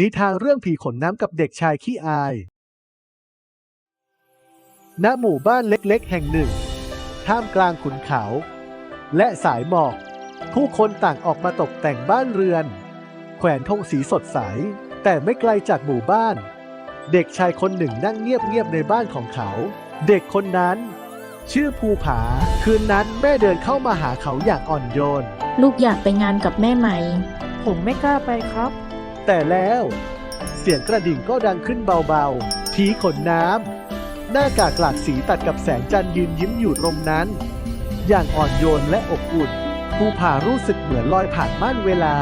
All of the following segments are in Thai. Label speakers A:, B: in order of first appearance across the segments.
A: นิทานเรื่องผีขนน้ำกับเด็กชายขี้อาย ณ หมู่บ้านเล็กๆ แห่งหนึ่ง ท่ามกลางขุนเขา และสายหมอก ผู้คนต่างออกมาตกแต่งบ้านเรือน แขวนธงสีสดใส แต่ไม่ไกลจากหมู่บ้าน เด็กชายคนหนึ่งนั่งเงียบๆ ในบ้านของเขา เด็กคนนั้น ชื่อภูผา คืนนั้นแม่เดินเข้ามาหาเขาอย่างอ่อนโยน
B: ลูกอยากไปงานกับแม่ไหม
C: ผมไม่กล้าไปครับ
A: แต่แล้ว เสียงกระดิ่งก็ดังขึ้นเบาๆ ผีขนน้ำ หน้ากากหลากสีตัดกับแสงจันทร์ยืนยิ้มอยู่ตรงนั้น อย่างอ่อนโยนและอบอุ่นภูผารู้สึกเหมือนลอยผ่านม่านเวลา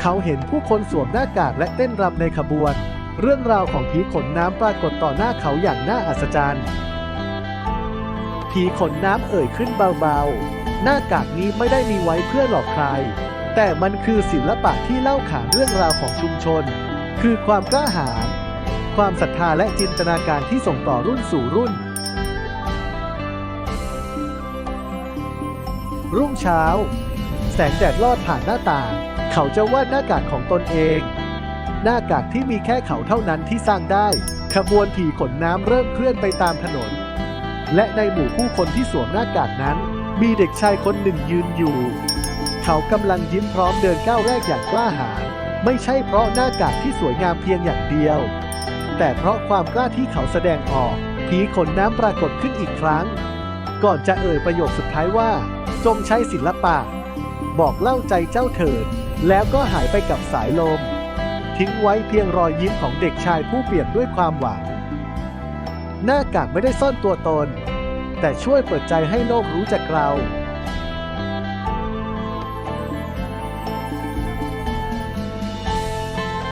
A: เขาเห็นผู้คนสวมหน้ากากและเต้นรำในขบวน เรื่องราวของผีขนน้ำปรากฏต่อหน้าเขาอย่างน่าอัศจรรย์ ผีขนน้ำเอ่ยขึ้นเบาๆ หน้ากากนี้ไม่ได้มีไว้เพื่อหลอกใคร แต่มันคือศิลปะที่เล่าขานเรื่องราวของชุมชน คือความกล้าหาญความศรัทธาและจินตนาการที่ส่งต่อรุ่นสู่รุ่น รุ่งเช้า แสงแดดลอดผ่านหน้าต่าง เขาจะวาดหน้ากากของตนเอง หน้ากากที่มีแค่เขาเท่านั้นที่สร้างได้ขบวนผีขนน้ำเริ่มเคลื่อนไปตามถนน และในหมู่ผู้คนที่สวมหน้ากากนั้น มีเด็กชายคนหนึ่งยืนอยู่ เขากำลังยิ้มพร้อมเดินก้าวแรกอย่างกล้าหาญไม่ใช่เพราะหน้ากากที่สวยงามเพียงอย่างเดียว แต่เพราะความกล้าที่เขาแสดงออก ผีขนน้ำปรากฏขึ้นอีกครั้ง ก่อนจะเอ่ยประโยคสุดท้ายว่า จงใช้ศิลปะ บอกเล่าใจเจ้าเถิด แล้วก็หายไปกับสายลม ทิ้งไว้เพียงรอยยิ้มของเด็กชายผู้เปลี่ยนด้วยความหวัง หน้ากากไม่ได้ซ่อนตัวตน แต่ช่วยเปิดใจให้โลกรู้จักเรา